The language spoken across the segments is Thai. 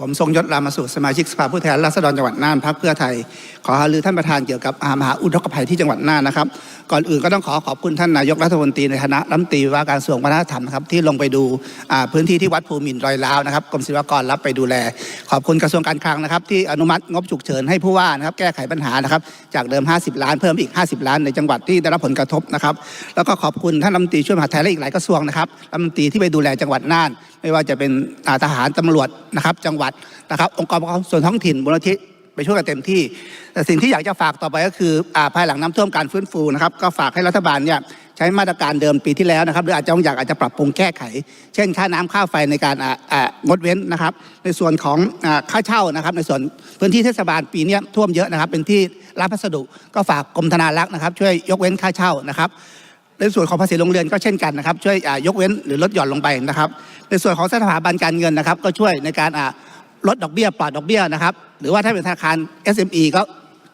ผมทรงยศรามาสุสมาชิกสภาผู้แทนราษฎรจังหวัดน่านพรรคเพื่อไทย ขอหารือท่านประธานเกี่ยวกับอ่ามหาอุทกภัยที่จังหวัดน่านนะครับ ก่อนอื่นก็ต้องขอขอบคุณท่านนายกรัฐมนตรีในฐานะรัฐมนตรีว่าการกระทรวงวัฒนธรรมนะครับที่ลงไปดูพื้นที่ที่วัดภูมินรอยล้าวนะครับกรมศิลปากรรับไปดูแล ขอบคุณกระทรวงการคลังนะครับ ที่อนุมัติงบฉุกเฉินให้ผู้ว่านะครับแก้ไขปัญหานะครับจากเดิม 50 ล้าน เพิ่มอีก 50 ล้านในจังหวัดที่ได้รับผลกระทบนะครับแล้วก็ขอบคุณท่านรัฐมนตรีช่วยมหาดไทยและอีกหลายกระทรวงนะครับรัฐมนตรีที่ไปดูแลจังหวัดน่าน ไม่ว่าจะเป็นทหารตำรวจนะครับจังหวัดนะครับองค์กรปกครองส่วนท้องถิ่นมูลนิธิ ไปช่วยกันเต็มที่ แต่สิ่งที่อยากจะฝากต่อไปก็คืออาภายหลังน้ำท่วมการฟื้นฟูนะครับ ก็ฝากให้รัฐบาลเนี่ยใช้มาตรการเดิมปีที่แล้วนะครับ หรืออาจจะต้องอยากอาจจะปรับปรุงแก้ไข เช่น ค่าน้ำค่าไฟในการอ่าอ่างดเว้นนะครับ ในส่วนของอค่าเช่านะครับ ในส่วนพื้นที่เทศบาลปีนี้ท่วมเยอะนะครับ เป็นที่รับพัสดุ ก็ฝากกรมธนารักษ์นะครับ ช่วยยกเว้นค่าเช่านะครับในส่วนของภาษีโรงเรือนก็เช่นกันนะครับ ช่วยยกเว้นหรือลดหย่อนลงไปนะครับ ในส่วนของสถาบันการเงินนะครับ ก็ช่วยในการ ลดดอกเบี้ยปลอดดอกเบี้ยนะครับ หรือว่าถ้าเป็นธนาคาร SME ก็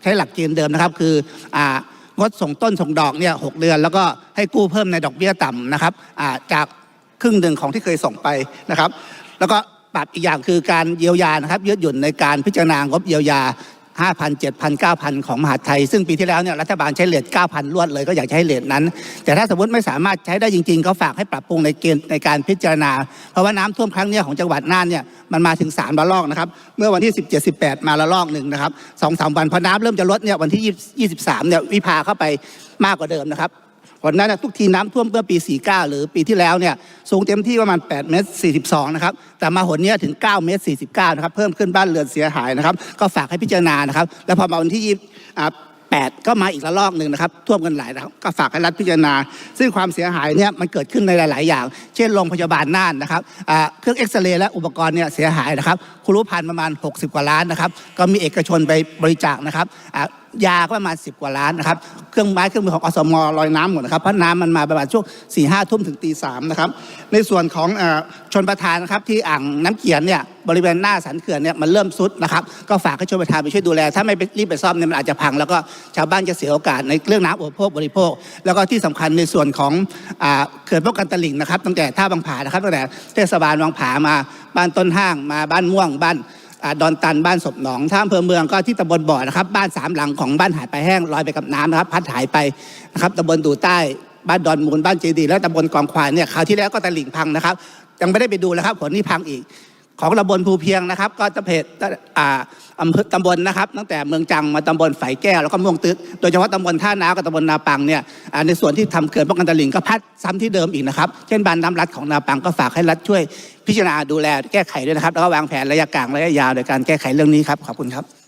ใช้หลักเกณฑ์เดิมนะครับ คืออ่างดส่งต้นส่งดอกเนี่ยหกเดือน แล้วก็ให้กู้เพิ่มในดอกเบี้ยต่ำนะครับอ่าจากครึ่งหนึ่งของที่เคยส่งไปนะครับ แล้วก็ปรับอีกอย่างคือการเยียวยานะครับยืดหยุ่นในการพิจารณางบเยียวยา 5,000 7,000 9,000 ของมหาดไทย ซึ่งปีที่แล้วเนี่ยรัฐบาลใช้เลท9,000 ลวดเลยก็อยากใช้เลทนั้น แต่ถ้าสมมติไม่สามารถใช้ได้จริงๆ ก็ฝากให้ปรับปรุงในเกณฑ์ในการพิจารณา เพราะว่าน้ำท่วมครั้งเนี้ยของจังหวัดน่านเนี่ยมันมาถึง3ระลอกนะครับเมื่อวันที่ 17 18 มาระลอกหนึ่งนะครับสองสามวันพอน้ำเริ่มจะลดเนี่ยวันที่ 23เนี่ยวิภาเข้าไปมากกว่าเดิมนะครับ วันนั้นนะทุกทีน้ำท่วมเมื่อปี 49 หรือปีที่แล้วเนี่ยสูงเต็มที่ประมาณ8เมตร42 นะครับ แต่มาหนนี้ถึง 9 เมตร 49 นะครับ เพิ่มขึ้นบ้านเรือนเสียหายนะครับ ก็ฝากให้พิจารณานะครับ แล้วพอมาวันที่28ก็มาอีกระลอกหนึ่งนะครับท่วมกันหลายนะครับก็ฝากให้รัฐพิจารณา ซึ่งความเสียหายเนี่ยมันเกิดขึ้นในหลาย ๆ อย่าง เช่นโรงพยาบาลน่านนะครับเครื่องเอ็กซเรย์และอุปกรณ์เนี่ยเสียหายนะครับครูรุพันธ์ประมาณ 60 กว่าล้านนะครับ ก็มีเอกชนไปบริจาคนะครับยาก็ประมาณ 10 กว่าล้านนะครับ เครื่องไม้เครื่องมือของอสมลอยน้ำหมดนะครับ เพราะน้ำมันมาประมาณช่วง4ี่ห้าทุ่มถึงตีสามนะครับ ในส่วนของอชนประทานนะครับที่อ่างน้ำเขียนเนี่ยบริเวณหน้าสันเขื่อนเนี่ยมันเริ่มซุดนะครับ ก็ฝากให้ชนประทานไปช่วยดูแล ถ้าไม่รีบไปซ่อมเนี่ยมันอาจจะพัง แล้วก็ชาวบ้านจะเสียโอกาสในเรื่องน้ำอุปโภคบริโภค แล้วก็ที่สำคัญในส่วนของอเขื่อนป้องกันตลิ่งนะครับตั้งแต่ท่าบางผานะครับตั้งแต่เทศบาลบางผามาบ้านต้นห้างมาบ้านม่วงบ้าน ดอนตันบ้านศพหนองท่าอำเภอเมืองก็ที่ตำบลบ่อนะครับ บ้านสามหลังของบ้านหายไปแห้งลอยไปกับน้ำนะครับ พัดหายไปนะครับตำบลดูใต้บ้านดอนมูลบ้านเจดีและตำบลกองควายเนี่ยคราวที่แล้วก็ตะลิ่งพังนะครับยังไม่ได้ไปดูแล้วครับผลนี่พังอีก ของตำบลภูเพียงนะครับ ก็จะเพจอ่าอำเภอตำบลนะครับ ตั้งแต่เมืองจังมาตำบลฝายแก้วแล้วก็ม่วงตึกโดยเฉพาะตำบลท่าน้ากับตำบลนาปังเนี่ยในส่วนที่ทำเขื่อนป้องกันตลิ่งก็พัดซ้ำที่เดิมอีกนะครับ เช่นบานน้ำรัดของนาปังก็ฝากให้รัฐช่วยพิจารณาดูแลแก้ไขด้วยนะครับ แล้วก็วางแผนระยะกลางระยะยาวในการแก้ไขเรื่องนี้ครับขอบคุณครับ